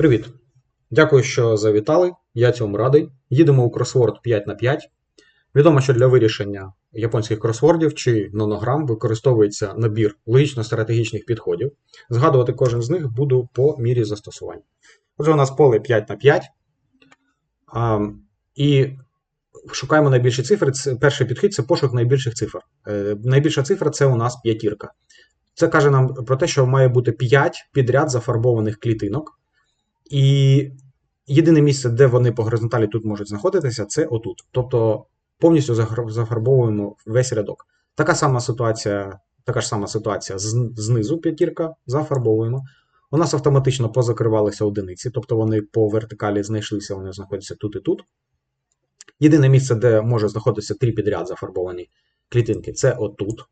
Привіт! Дякую, що завітали. Я цьому радий. Їдемо у кросворд 5 на 5 Відомо, що для вирішення японських кросвордів чи нонограм використовується набір логічно-стратегічних підходів. Згадувати кожен з них буду по мірі застосування. Отже, у нас поле 5 на 5 А, і шукаємо найбільші цифри. Це, перший підхід це пошук найбільших цифр. Е, найбільша цифра це у нас п'ятірка. Це каже нам про те, що має бути 5 підряд зафарбованих клітинок. І єдине місце, де вони по горизонталі тут можуть знаходитися, це отут. Тобто повністю зафарбовуємо весь рядок. Така сама ситуація, така ж сама ситуація знизу п'ятірка, зафарбовуємо. У нас автоматично позакривалися одиниці, тобто вони по вертикалі знайшлися, вони знаходяться тут і тут. Єдине місце, де може знаходитися три підряд зафарбовані клітинки, це отут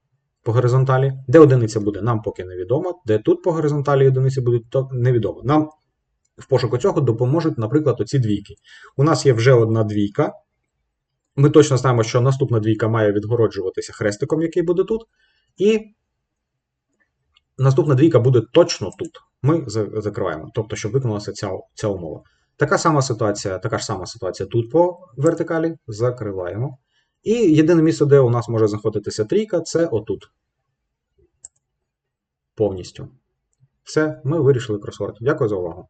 по горизонталі. Де одиниця буде, нам поки невідомо. Де тут по горизонталі одиниці будуть, то невідомо. Нам в пошуку цього допоможуть, наприклад, оці двійки. У нас є вже одна двійка. Ми точно знаємо, що наступна двійка має відгороджуватися хрестиком, який буде тут. І наступна двійка буде точно тут. Ми закриваємо, тобто, щоб виконалася ця, ця умова. Така сама ситуація, така ж сама ситуація тут по вертикалі. Закриваємо. І єдине місце, де у нас може знаходитися трійка, це отут. Повністю. Все, ми вирішили кросворд. Дякую за увагу.